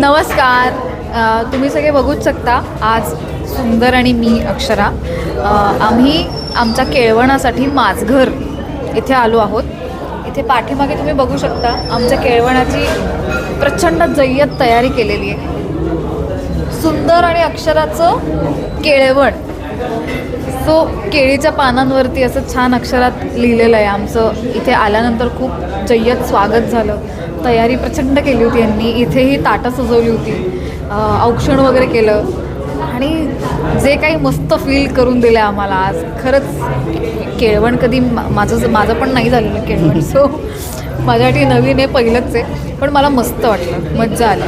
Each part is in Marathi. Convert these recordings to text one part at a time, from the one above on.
नमस्कार. तुम्ही सगळे बघूच शकता आज सुंदर आणि मी अक्षरा. आम्ही आमच्या केळवणासाठी माझघर इथे आलो आहोत. इथे पाठीमागे तुम्ही बघू शकता आमच्या केळवणाची प्रचंड जय्यत तयारी केलेली आहे. सुंदर आणि अक्षराचं केळवण. सो केळीच्या पानांवरती असं छान अक्षरात लिहिलेलं आहे आमचं. इथे आल्यानंतर खूप जय्यत स्वागत झालं. तयारी प्रचंड केली होती यांनी. इथेही ताटं सजवली होती. औक्षण वगैरे केलं. आणि जे काही मस्त फील करून दिलं आम्हाला आज. खरंच केळवण कधी माझं माझं पण नाही झालेलं केळवण. सो माझ्यासाठी नवीन आहे पहिलंच आहे. पण मला मस्त वाटलं. मज्जा आली.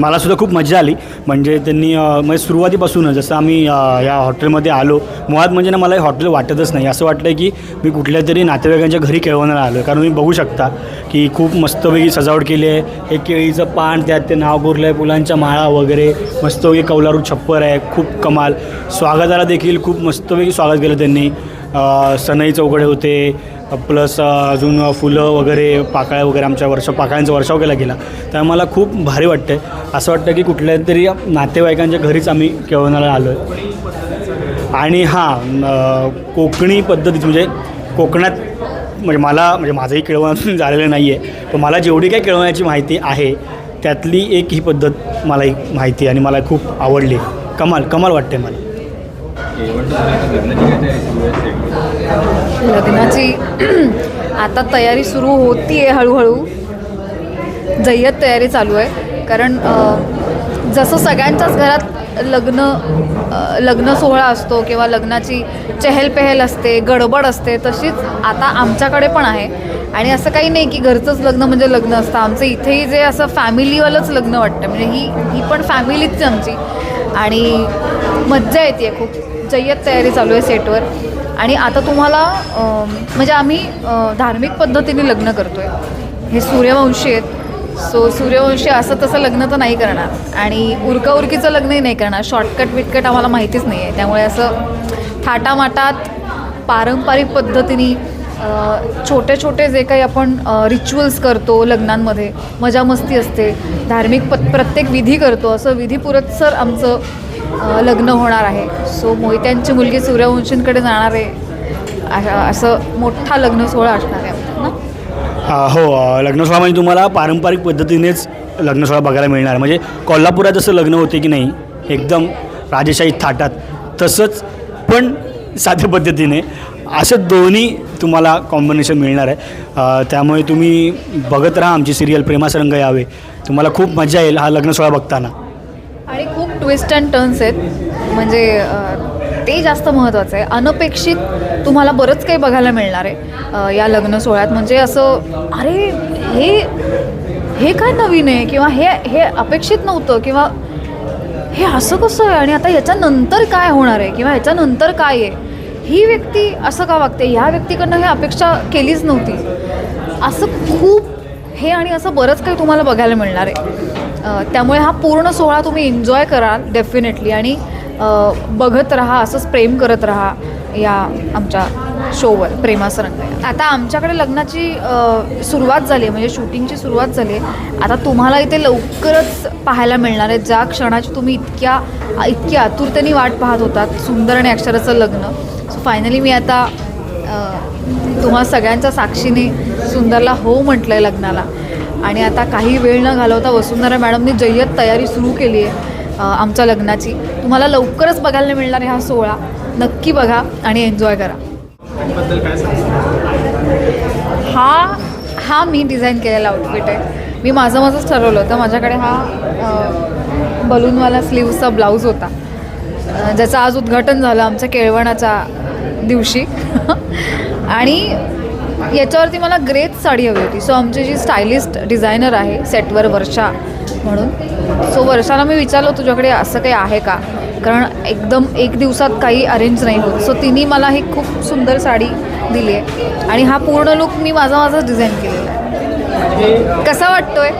मला सुद्धा खूप मजा आली. म्हणजे त्यांनी म्हणजे सुरुवातीपासूनच जसं आम्ही या हॉटेलमध्ये आलो मुळात म्हणजे ना मला हे हॉटेल वाटतच नाही. असं वाटलं की मी कुठल्या तरी नातेवाईकांच्या घरी खेळवण्याला आलो कारण तुम्ही बघू शकता की खूप मस्तपैकी सजावट केली आहे. हे केळीचं पान त्यात ते नाव कोरलं आहे फुलांच्या माळा वगैरे मस्तपैकी कौलारू छप्पर आहे खूप कमाल. स्वागताला देखील खूप मस्तपैकी स्वागत केलं त्यांनी. सनई चौकडे होते प्लस अजून फुलं वगैरे पाकळ्या वगैरे आमच्या वर्ष पाकळ्यांचा वर्षाव केला गेला. तर मला खूप भारी वाटतं आहे असं वाटतं की कुठल्या तरी नातेवाईकांच्या घरीच आम्ही केळवणाला आलो आहे आणि हां कोकणी पद्धतीत म्हणजे कोकणात म्हणजे मला म्हणजे माझंही केळवण झालेलं नाही आहे पण मला जेवढी काही केळवण्याची माहिती आहे त्यातली एक ही पद्धत मला एक माहिती आहे आणि मला खूप आवडली. कमाल कमाल वाटते मला. लग्नाची आता तयारी सुरू होती आहे हळूहळू. जय्यत तयारी चालू आहे. कारण जसं सगळ्यांच्याच घरात लग्न लग्न सोहळा असतो किंवा लग्नाची चहलपहल असते गडबड असते तशीच आता आमच्याकडे पण आहे. आणि असं काही नाही की घरचंच लग्न म्हणजे लग्न असतं. आमचं इथेही जे असं फॅमिलीवालंच लग्न वाटतं. म्हणजे ही ही पण फॅमिलीच आमची. आणि मज्जा येते खूप. जय्यत तयारी चालू आहे सेटवर. आणि आता तुम्हाला म्हणजे आम्ही धार्मिक पद्धतीने लग्न करतो आहे हे सूर्यवंशी आहेत. सो सूर्यवंशी असं तसं लग्न तर नाही करणार. आणि उरकाउरकीचं लग्नही नाही करणार. शॉर्टकट विटकट आम्हाला माहितीच नाही आहे त्यामुळे असं थाटामाटात पारंपरिक पद्धतीने छोटे छोटे जे काही आपण रिच्युअल्स करतो लग्नांमध्ये मजा मस्ती असते. धार्मिक प प्रत्येक विधी करतो. असं विधीपुरत्सर आमचं लग्न होणार आहे. सो मोहित्यांची मुलगी सूर्यवंशींकडे जाणार आहे. अशा- असं मोठा लग्न सोहळा असणार आहे. ना? हो अ, लग्न सोहळा म्हणजे तुम्हाला पारंपरिक पद्धतीनेच लग्न सोहळा बघायला मिळणार. म्हणजे कोल्हापुरात जसं लग्न होते की नाही एकदम राजेशाही थाटात तसंच पण साध्या पद्धतीने असं दोन्ही तुम्हाला कॉम्बिनेशन मिळणार आहे. त्यामुळे तुम्ही बघत राहा आमची सिरियल प्रेमासरंग यावे. तुम्हाला खूप मजा येईल हा लग्न सोहळा बघताना. ट्विस्ट अँड टर्न्स आहेत. म्हणजे ते जास्त महत्त्वाचं आहे. अनपेक्षित तुम्हाला बरंच काही बघायला मिळणार आहे या लग्न सोहळ्यात. म्हणजे असं अरे हे हे काय नवीन आहे? किंवा हे हे अपेक्षित नव्हतं किंवा हे असं कसं आहे? आणि आता याच्यानंतर काय होणार आहे? किंवा ह्याच्यानंतर काय आहे? ही व्यक्ती असं का वागते? ह्या व्यक्तीकडनं हे अपेक्षा केलीच नव्हती. असं खूप हे आणि असं बरंच काही तुम्हाला बघायला मिळणार आहे. त्यामुळे हा पूर्ण सोहळा तुम्ही एन्जॉय कराल डेफिनेटली आणि बघत राहा असंच प्रेम करत राहा या आमच्या शोवर प्रेमासरंग. आता आमच्याकडे लग्नाची सुरुवात झाली आहे म्हणजे शूटिंगची सुरुवात झाली आहे. आता तुम्हाला इथे लवकरच पाहायला मिळणार आहे. ज्या क्षणाची तुम्ही इतक्या इतकी आतुरतेने वाट पाहत होतात सुंदर आणि अक्षराचं लग्न. सो फायनली मी आता तुम्हा सगळ्यांच्या साक्षीने सुंदरला हो म्हटलं आहे लग्नाला. आणि आता काही वेळ न घालवता वसुंधरा मॅडमनी जय्यत तयारी सुरू केली आहे आमच्या लग्नाची. तुम्हाला लवकरच बघायला मिळणार आहे हा सोहळा. नक्की बघा आणि एन्जॉय करा. हा हा मी डिझाईन केलेला आउटफिट आहे. मी माझं माझंच ठरवलं होतं. माझ्याकडे हा बलूनवाला स्लीव्सचा ब्लाऊज होता. ज्याचं आज उद्घाटन झालं आमच्या केळवणाच्या दिवशी. आणि याच्यावरती मला ग्रेच साडी हवी होती. सो आमची जी स्टायलिस्ट डिझायनर आहे सेटवर वर्षा म्हणून सो वर्षाला मी विचारलं तुझ्याकडे असं काही आहे का? कारण एकदम एक दिवसात काही अरेंज नाही होत. सो तिने मला ही खूप सुंदर साडी दिली आहे. आणि हा पूर्ण लुक मी माझा माझाच डिझाईन केलेला आहे. कसा वाटतोय?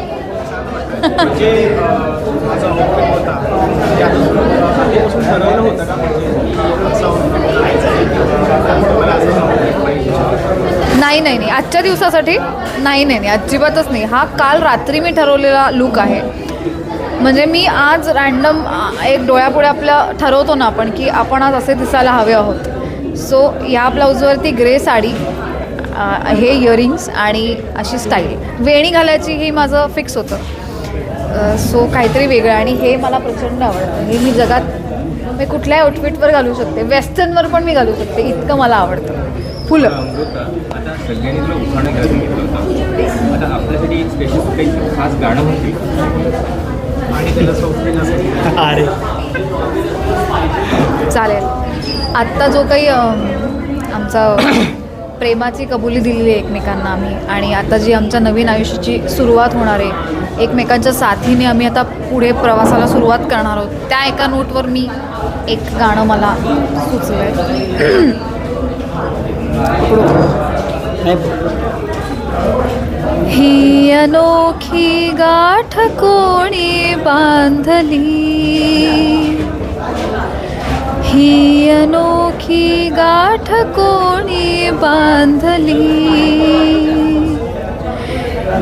नाही नाही नाही. आजच्या दिवसासाठी नाही नाही नाही. अजिबातच नाही. हा काल रात्री मी ठरवलेला लूक आहे. म्हणजे मी आज रॅन्डम एक डोळ्यापुढे आपल्या ठरवतो ना आपण की आपण आज असे दिसायला हवे आहोत. सो या ब्लाऊजवरती ग्रे साडी हे इयरिंग्स आणि अशी स्टाईल वेणी घालायची ही माझं फिक्स होतं. सो काहीतरी वेगळं. आणि हे मला प्रचंड आवडतं. हे मी जगात मी कुठल्याही आउटफिटवर घालू शकते. वेस्टर्नवर पण मी घालू शकते. इतकं मला आवडतं. फुलं. अमृता आता सगळ्यांनी तुला उखाणं घ्यायला सांगितलं होतं. आता आपल्यासाठी स्पेशल काही खास गाणं होती. आणि त्याला अरे. चालेल. आत्ता जो काही आमचा प्रेमाची कबुली दिलेली आहे एकमेकांना आम्ही आणि आता जी आमच्या नवीन आयुष्याची सुरुवात होणार आहे एकमेकांच्या साथीने आम्ही आता पुढे प्रवासाला सुरुवात करणार आहोत. त्या एका नोटवर मी एक गाणं मला सुचलं आहे ही अनोखी गाठ कोणी बांधली? ही अनोखी गाठ कोणी बांधली?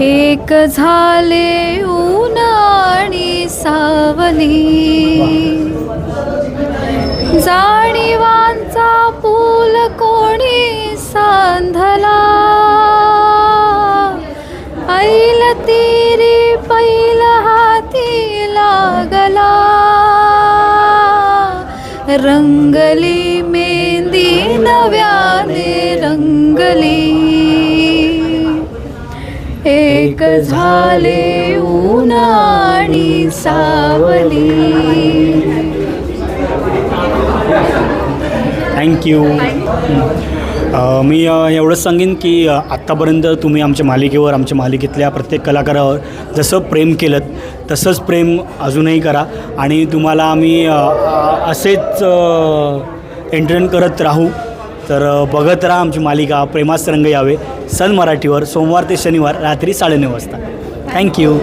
एक झाले ऊन आणि सावली. जाणीवांचा पूल कोणी सांधला? तिरी पैल हाती लागला। रंगली मेहंदी नव्याने रंगली। एक झाले ऊन आणि सावली। थँक्यू मी एवढंच सांगेन की आत्तापर्यंत तुम्ही आमच्या मालिकेवर आमच्या मालिकेतल्या प्रत्येक कलाकारावर जसं प्रेम केलं तसंच प्रेम अजूनही करा. आणि तुम्हाला आम्ही असेच एंटरटेन करत राहू. तर बघत राहा आमची मालिका प्रेमास रंग यावे. सन मराठीवर सोमवार ते शनिवार रात्री साडेनऊ वाजता. थँक्यू